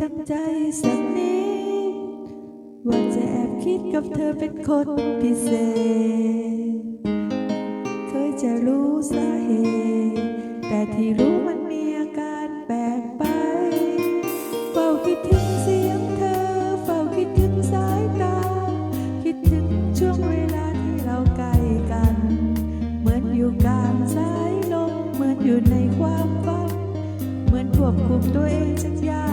ตั้งใจสักนิดว่าจะแอบคิดกับเธอเป็นคนพิเศษ เคยจะรู้สาเหตุ แต่ที่รู้มันมีอาการแปลกไป เฝ้าคิดถึงเสียงเธอ เฝ้าคิดถึงสายตา คิดถึงช่วงเวลาที่เราใกล้กัน เหมือนอยู่กลางสายลม เหมือนอยู่ในความฝัน เหมือนควบคุมตัวเองสักอย่าง